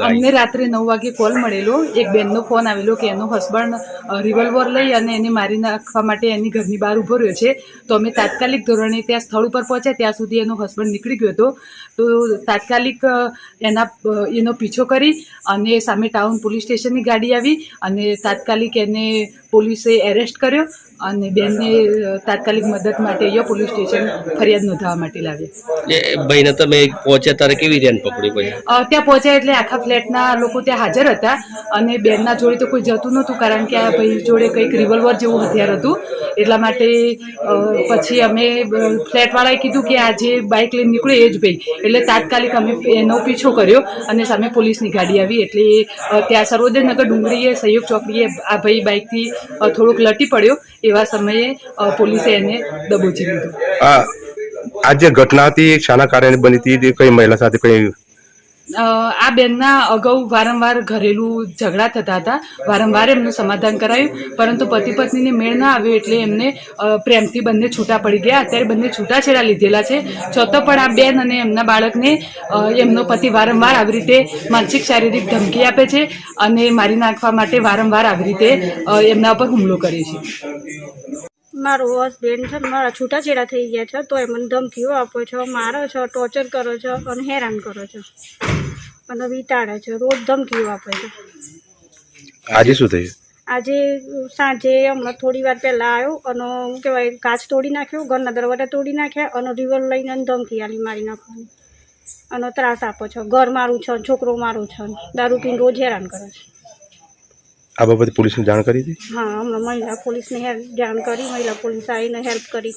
અમને રાત્રે નવ વાગે કોલ મળેલો. એક બેનનો ફોન આવેલો કે એનો હસબન્ડ રિવોલ્વર લઈ અને એને મારી નાખવા માટે એની ઘરની બહાર ઊભો રહ્યો છે. તો અમે તાત્કાલિક ધોરણે ત્યાં સ્થળ ઉપર પહોંચ્યા. ત્યાં સુધી એનો હસબન્ડ નીકળી ગયો હતો. તો તાત્કાલિક એના એનો પીછો કરી અને સામે ટાઉન પોલીસ સ્ટેશનની ગાડી આવી અને તાત્કાલિક એને પોલીસે એરેસ્ટ કર્યો અને બેનને તાત્કાલિક મદદ માટે અહીંયા પોલીસ સ્ટેશન ફરિયાદ નોંધાવવા માટે લાવ્યા. ભાઈને તમે પહોંચ્યા ત્યારે કેવી પકડી પછી? ત્યાં પહોંચ્યા એટલે આખા ફ્લેટના લોકો ત્યાં હાજર હતા અને બેનના જોડે તો કોઈ જતું નહોતું, કારણ કે આ ભાઈ જોડે કંઈક રિવોલ્વર જેવું હથિયાર હતું. એટલા માટે પછી અમે ફ્લેટવાળાએ કીધું કે આ જે બાઇક લઈને નીકળ્યો એ જ ભાઈ. એટલે તાત્કાલિક અમે એનો પીછો કર્યો અને સામે પોલીસની ગાડી આવી. એટલે ત્યાં સર્વોદયનગર ડુંગળીએ, સહયોગ ચોકડીએ આ ભાઈ બાઇકથી થોડોક લટી પડ્યો. એવા સમયે પોલીસે એને દબોચી લીધું. આ જે ઘટના હતી, શાના કારણે બની હતી કઈ મહિલા સાથે કઈ આ બેનના અગાઉ વારંવાર ઘરેલું ઝઘડા થતા હતા. વારંવાર એમનું સમાધાન કરાયું, પરંતુ પતિ પત્નીને મેળ ના આવ્યો એટલે એમને પ્રેમથી બંને છૂટા પડી ગયા. અત્યારે બંને છૂટાછેડા લીધેલા છે. છતાં પણ આ બેન અને એમના બાળકને એમનો પતિ વારંવાર આવી રીતે માનસિક શારીરિક ધમકી આપે છે અને મારી નાખવા માટે વારંવાર આવી રીતે એમના ઉપર હુમલો કરે છે. મારો હસબેન્ડ છે મારા છૂટાછેડા થઈ ગયા છે તો એ મને ધમકીઓ આપો છો મારો છો ટોર્ચર કરો છો અને હેરાન કરો છો. અને વિતાડે છે રોજ ધમકીઓ આપે છે. આજે શું થયું? આજે સાંજે હમણાં થોડી વાર પહેલાં આવ્યો અને હું કહેવાય કાચ તોડી નાખ્યો ઘરના દરવાજા તોડી નાખ્યા અને રિવર લઈને ધમકી આલી મારી નાખવાની. અને ત્રાસ આપો છો ઘર મારું છે છોકરો મારું છે દારૂ પીને રોજ હેરાન કરે છે. આ બાબતે પોલીસને જાણ કરી હતી? હા, હમણાં મહિલા પોલીસને હેલ્પ જાણ કરી, મહિલા પોલીસ આવીને હેલ્પ કરી.